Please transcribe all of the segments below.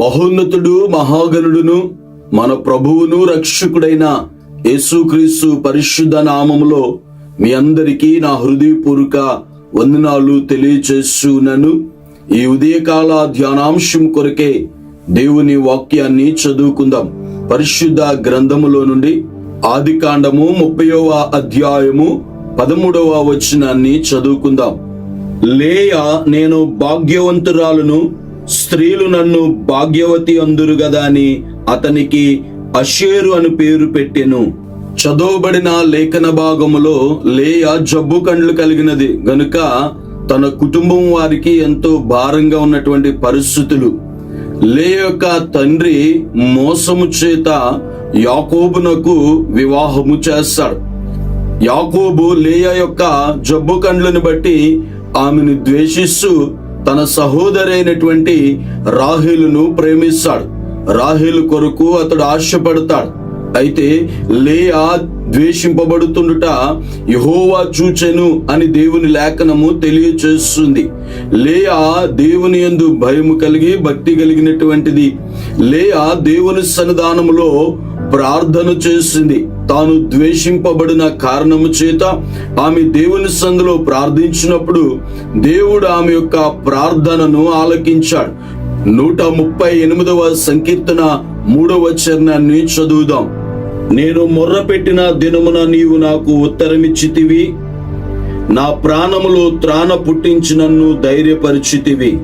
మహోన్నతుడు మహాగణుడును మన ప్రభువును రక్షకుడైన యేసుక్రీస్తు పరిశుద్ధ నామములో మీ అందరికీ నా హృదయపూర్వక వందనాలు తెలియచేస్తున్నాను ఈ ఉదయకాల ధ్యానాంశం కొరకే దేవుని వాక్యాన్ని చదువుకుందాం. పరిశుద్ధ గ్రంథములో నుండి ఆది కాండము ముప్పైవ అధ్యాయము పదమూడవ వచనాన్ని చదువుకుందాం. లేయ నేను భాగ్యవంతురాలను స్త్రీలు నన్ను భాగ్యవతి అందురు గదా అని అతనికి అషేరు అని పేరు పెట్టెను. చదవబడిన లేఖన భాగములో లేయ జబ్బు కండ్లు కలిగినది. గనుక తన కుటుంబం వారికి ఎంతో భారంగా ఉన్నటువంటి పరిస్థితులు. లే యొక్క తండ్రి మోసము చేత యాకోబునకు వివాహము చేస్తాడు. యాకోబు లేయ యొక్క జబ్బు కండ్లను బట్టి ఆమెను ద్వేషిస్తూ తన సహోదరైనటువంటి రాహిలును ప్రేమిస్తాడు. రాహిలు కొరకు అతడు ఆశపడతాడు. అయితే లేయా ద్వేషింపబడుతుండుట యహోవా చూచెను అని దేవుని లేఖనము తెలియచేస్తుంది. లేయా దేవుని యందు భయము కలిగి భక్తి కలిగినటువంటిది. లేయా దేవుని సన్నిధానములో ప్రార్థన చేసింది తాను ద్వేషింపబడిన కారణము చేత ఆమె దేవుని సందులో ప్రార్థించినప్పుడు దేవుడు ఆమె యొక్క ప్రార్థనను ఆలకించాడు. నూట ముప్పై ఎనిమిదవ సంకీర్తన మూడవ చరణాన్ని చదువుదాం. నేను మొర్రపెట్టిన దినమున నీవు నాకు ఉత్తరమిచ్చితివి. నా ప్రాణములో త్రాణ పుట్టించి నన్ను ధైర్యపరిచితివి.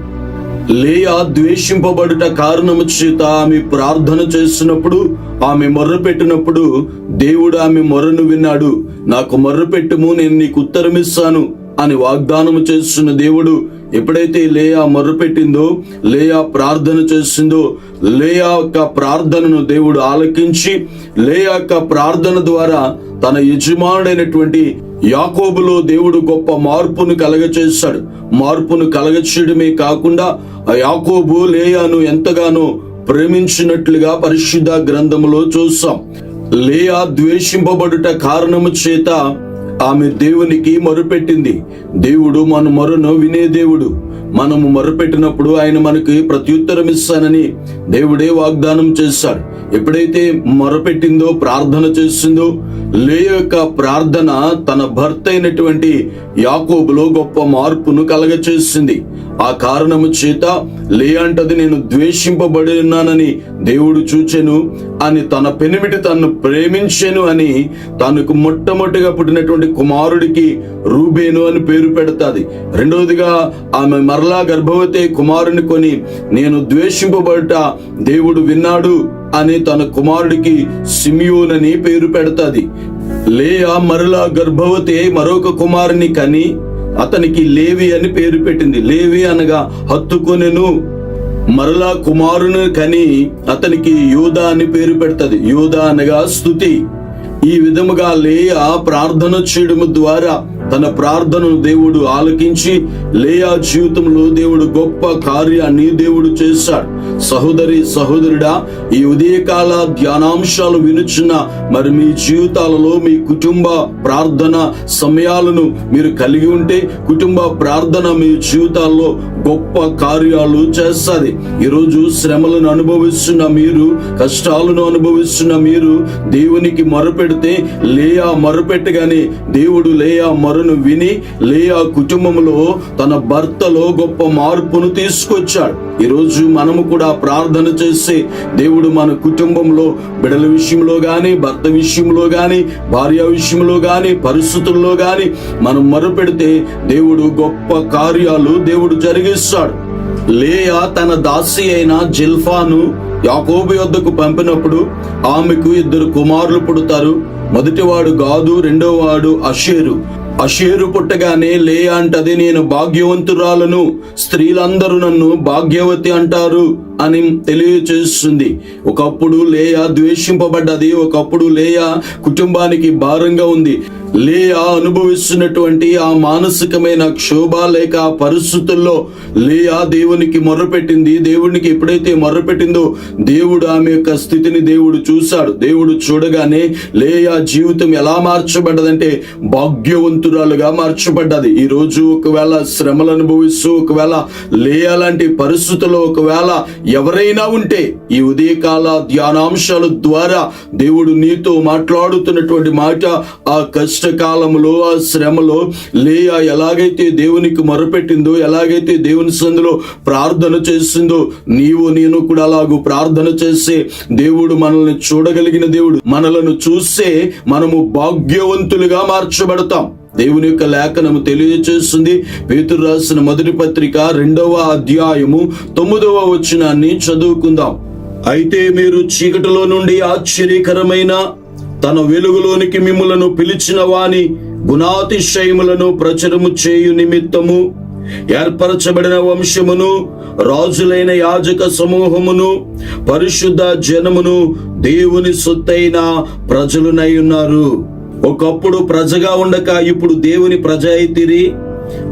లేయా ద్వేషింపబడుట కారణము చేత ఆమె ప్రార్థన చేసినప్పుడు ఆమె మొర్ర పెట్టినప్పుడు దేవుడు ఆమె మొర్రను విన్నాడు. నాకు మొర్ర పెట్టుము నేను నీకు ఉత్తరం ఇస్తాను అని వాగ్దానము చేస్తున్న దేవుడు ఎప్పుడైతే లేయా మొర్ర పెట్టిందో లేయా ప్రార్థన చేసిందో లేయా యొక్క ప్రార్థనను దేవుడు ఆలకించి లేయా యొక్క ప్రార్థన ద్వారా తన యజమానుడైనటువంటి యాకోబులో దేవుడు గొప్ప మార్పును కలగచేశాడు. మార్పును కలగచేయడమే కాకుండా ఆ యాకోబు లేయాను ఎంతగానో ప్రేమించినట్లుగా పరిశుద్ధ గ్రంథములో చూస్తాం లేయా ద్వేషింపబడుట కారణము చేత ఆమె దేవునికి మొరుపెట్టింది. దేవుడు మన మొరను వినే దేవుడు. మనము మొరపెట్టినప్పుడు ఆయన మనకి ప్రత్యుత్తరం ఇస్తానని దేవుడే వాగ్దానం చేశాడు. ఎప్పుడైతే మొరపెట్టిందో ప్రార్థన చేసిందో లే యొక్క ప్రార్థన తన భర్త అయినటువంటి యాకోబులో గొప్ప మార్పును కలగచేసింది ఆ కారణము చేత లే అంటది నేను ద్వేషింపబడినానని దేవుడు చూచెను అని తన పెనిమిటి తను ప్రేమించెను అని తనకు మొట్టమొదటిగా పుట్టినటువంటి కుమారుడికి రూబేను అని పేరు పెడతాది. రెండవదిగా ఆమె మరలా గర్భవతి కుమారుని కొని నేను ద్వేషింపబడట దేవుడు విన్నాడు అని తన కుమారుడికి సిమియోన్ అని పేరు పెడతాది. లేయా మరలా గర్భవతి మరొక కుమారుని కని అతనికి లేవి అని పేరు పెట్టింది. లేవి అనగా హత్తుకొనెను మరలా కుమారుని కని అతనికి యూదా అని పేరు పెడతది. యూదా అనగా స్థుతి ఈ విధముగా లేయా ప్రార్థన చేయడము ద్వారా తన ప్రార్థనను దేవుడు ఆలకించి లేయా జీవితంలో దేవుడు గొప్ప కార్యాన్ని దేవుడు చేశాడు. సహోదరి సహోదరుడా ఈ ఉదయకాల ధ్యానాంశాలు వినుచున్న మరి మీ జీవితాలలో మీ కుటుంబ ప్రార్థన సమయాలను మీరు కలిగి ఉంటే కుటుంబ ప్రార్థన మీ జీవితాల్లో గొప్ప కార్యాలు చేస్తుంది. ఈరోజు శ్రమలను అనుభవిస్తున్న మీరు కష్టాలను అనుభవిస్తున్న మీరు దేవునికి మొరపెడితే లేయా మొరపెట్టగానే దేవుడు లేయా మొరను విని లేయా కుటుంబంలో తన భర్తలో గొప్ప మార్పును తీసుకొచ్చాడు. ఈరోజు మనము కూడా ప్రార్థన చేస్తే దేవుడు మన కుటుంబంలో బిడల విషయంలో కానీ భర్త విషయంలో కానీ భార్య విషయంలో కానీ పరిస్థితుల్లో కానీ మనం మరుపెడితే దేవుడు గొప్ప కార్యాలు దేవుడు జరిగిస్తాడు. లేయా తన దాసి అయిన జిల్ఫాను యాకోబు యొద్దకు పంపినప్పుడు ఆమెకు ఇద్దరు కుమారులు పుడతారు. మొదటివాడు గాదు రెండోవాడు అషేరు. అషేరు పుట్టగానే లే అంటది నేను భాగ్యవంతురాలను. స్త్రీలందరూ నన్ను భాగ్యవతి అంటారు అని తెలియచేస్తుంది. ఒకప్పుడు లేయా ద్వేషింపబడ్డది ఒకప్పుడు లేయా కుటుంబానికి భారంగా ఉంది. లేయా అనుభవిస్తున్నటువంటి ఆ మానసికమైన క్షోభ లేక ఆ పరిస్థితుల్లో లేయా దేవునికి మొర్రపెట్టింది. దేవునికి ఎప్పుడైతే మొర్రపెట్టిందో దేవుడు ఆమె యొక్క స్థితిని దేవుడు చూశాడు. దేవుడు చూడగానే లేయా జీవితం ఎలా మార్చబడ్డదంటే భాగ్యవంతురాలుగా మార్చబడ్డది. ఈరోజు ఒకవేళ శ్రమలు అనుభవిస్తూ ఒకవేళ లేయా లాంటి పరిస్థితుల్లో ఒకవేళ ఎవరైనా ఉంటే ఈ ఉదయకాల ధ్యానాంశాల ద్వారా దేవుడు నీతో మాట్లాడుతున్నటువంటి మాట ఆ కష్ట కష్టకాలంలో ఆ శ్రమలో లేయా ఎలాగైతే దేవునికి మొరపెట్టిందో ఎలాగైతే దేవుని సందులో ప్రార్థన చేసిందో నీవు నేను కూడా అలాగూ ప్రార్థన చేసే దేవుడు మనల్ని చూడగలిగిన దేవుడు. మనలను చూస్తే మనము భాగ్యవంతులుగా మార్చబడతాం. దేవుని యొక్క లేఖనము తెలియజేస్తుంది. పేతురు రాసిన మొదటి పత్రిక రెండవ అధ్యాయము తొమ్మిదవ వచనాన్ని చదువుకుందాం. అయితే మీరు చీకటిలో నుండి ఆశ్చర్యకరమైన తన వెలుగులోనికి మిమ్ములను పిలిచిన వాని గుణాతిశయములను ప్రచురము చేయు నిమిత్తము. ఏర్పరచబడిన వంశమును రాజులైన యాజక సమూహమును పరిశుద్ధ జనమును దేవుని సొత్తైన ప్రజలునై ఉన్నారు. ఒకప్పుడు ప్రజగా ఉండక ఇప్పుడు దేవుని ప్రజ అయితిరి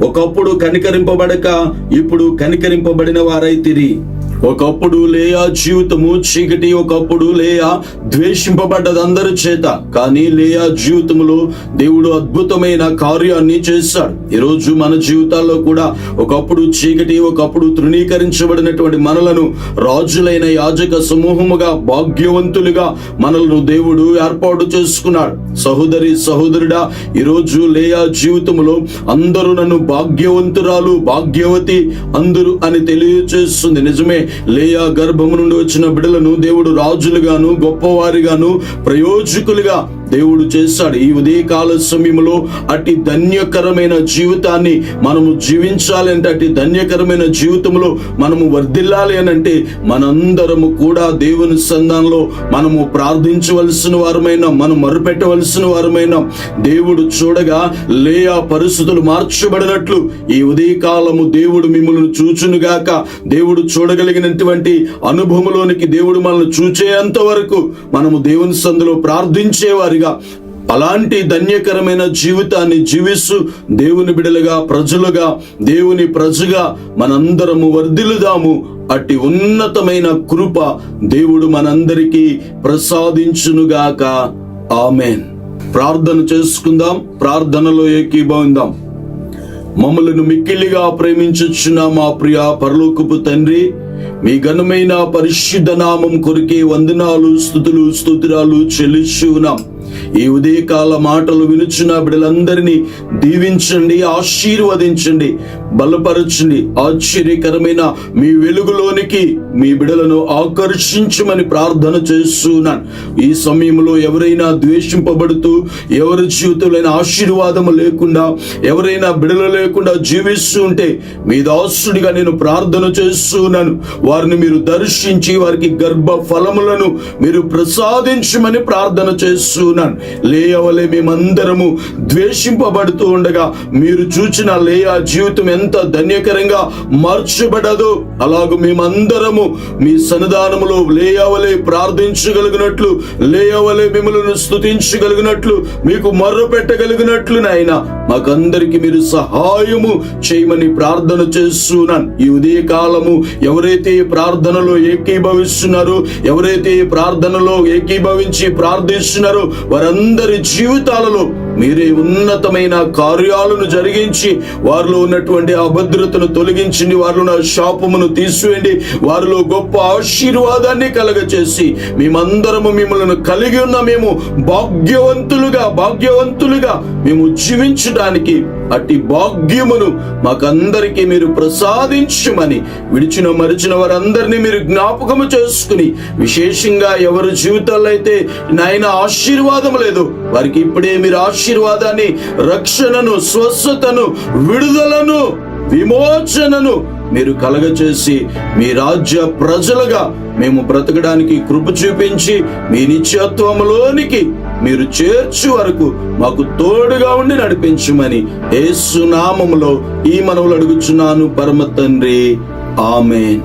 ఒకప్పుడు కనికరింపబడక ఇప్పుడు కనికరింపబడిన వారైతిరి. ఒకప్పుడు లేయా జీవితము చీకటి ఒకప్పుడు లేయా ద్వేషింపబడ్డది అందరి చేత. కానీ లేయా జీవితంలో దేవుడు అద్భుతమైన కార్యాన్ని చేశాడు. ఈరోజు మన జీవితాల్లో కూడా ఒకప్పుడు చీకటి ఒకప్పుడు తృణీకరించబడినటువంటి మనలను రాజులైన యాజక సమూహముగా భాగ్యవంతులుగా మనలను దేవుడు ఏర్పాటు చేసుకున్నాడు. సహోదరి సహోదరుడా ఈరోజు లేయా జీవితంలో అందరూ నన్ను భాగ్యవంతురాలు భాగ్యవతి అందరూ అని తెలియచేస్తుంది నిజమే లేయా గర్భము నుండి వచ్చిన బిడలను దేవుడు రాజులుగాను గొప్పవారిగాను ప్రయోజకులుగా దేవుడు చేస్తాడు. ఈ ఉదయకాల సమయంలో అట్టి ధన్యకరమైన జీవితాన్ని మనము జీవించాలి అంటే అట్టి ధన్యకరమైన జీవితంలో మనము వర్ధిల్లాలి అని అంటే మనందరము కూడా దేవుని సంధానంలో మనము ప్రార్థించవలసిన వారమైన మనం మరుపెట్టవలసిన వారమైన దేవుడు చూడగా లేయా పరిస్థితులు మార్చబడినట్లు ఈ ఉదయకాలము దేవుడు మిమ్మల్ని చూచునుగాక దేవుడు చూడగలిగినటువంటి అనుభవంలోనికి దేవుడు మనల్ని చూచేంత వరకు మనము దేవుని సందులో ప్రార్థించేవారిగా అలాంటి ధన్యకరమైన జీవితాన్ని జీవిస్తూ దేవుని బిడలుగా ప్రజలుగా దేవుని ప్రజగా మనందరము వర్ధిల్లుదాము. అట్టి ఉన్నతమైన కృప దేవుడు మనందరికీ ప్రసాదించునుగాక. ఆమెన్. ప్రార్థన చేసుకుందాం ప్రార్థనలో ఏకీభవిందాం. మమ్మలను మిక్కిలిగా ప్రేమించుచున్న మా ప్రియ పరలోకపు తండ్రి మీ ఘనమైన పరిశుద్ధ నామం కొరికే వందనాలు స్థుతులు స్తుతిరాలు చెల్లించు ఉన్నాం. ఈ ఉదయకాల మాటలు వినుచున్న బిడ్డలందరినీ దీవించండి ఆశీర్వదించండి బలపరచండి. ఆశ్చర్యకరమైన మీ వెలుగులోనికి మీ బిడలను ఆకర్షించమని ప్రార్థన చేస్తున్నాను. ఈ సమయంలో ఎవరైనా ద్వేషింపబడుతూ ఎవరి జీవితంలో ఆశీర్వాదము లేకుండా ఎవరైనా బిడలు లేకుండా జీవిస్తూ ఉంటే మీ దాసుడిగా నేను ప్రార్థన చేస్తున్నాను. వారిని మీరు దర్శించి వారికి గర్భ ఫలములను మీరు ప్రసాదించమని ప్రార్థన చేస్తున్నాను. లేయవలే మేమందరము ద్వేషింపబడుతూ ఉండగా మీరు చూచిన లేయా జీవితం ఎంత ధన్యకరంగా మార్చబడదో అలాగూ మేమందరము మీ సన్నిధానములో లేయవలే ప్రార్థించగలిగినట్లు లేయవలే మిమ్మల్ని స్తుతించగలిగినట్లు మీకు మర్ర పెట్టగలిగినట్లు నాయన మాకందరికి మీరు సహాయము చేయమని ప్రార్థన చేస్తున్నాను. ఈ ఉదయ కాలము ఎవరైతే ఈ ప్రార్థనలో ఏకీభవిస్తున్నారో ఎవరైతే ఈ ప్రార్థనలో ఏకీభవించి ప్రార్థిస్తున్నారో వారందరూ వారందరి జీవితాలలో మీరే ఉన్నతమైన కార్యాలను జరిగించి వారిలో ఉన్నటువంటి అభద్రతను తొలగించండి వారిలో నా శాపమును తీసివేయండి వారిలో గొప్ప ఆశీర్వాదాన్ని కలగచేసి మేమందరము మిమ్మల్ని కలిగి ఉన్న మేము భాగ్యవంతులుగా భాగ్యవంతులుగా మేము జీవించడానికి అట్టి భాగ్యమును మాకందరికీ మీరు ప్రసాదించమని విడిచిన మరిచిన వారందరినీ మీరు జ్ఞాపకము చేసుకుని విశేషంగా ఎవరి జీవితాల్లో అయితే నాయన ఆశీర్వాదం లేదు వారికి ఇప్పుడే మీరు ఆశీర్వాదాన్ని రక్షణను స్వస్థతను విడుదలను విమోచనను మీరు కలగచేసి మీ రాజ్య ప్రజలుగా మేము బ్రతకడానికి కృప చూపించి మీ నిత్యత్వంలోనికి మీరు చేర్చు వరకు మాకు తోడుగా ఉండి నడిపించమని ఏసునామములో ఈ మనవులు అడుగుచున్నాను పరమ తండ్రి. ఆమెన్.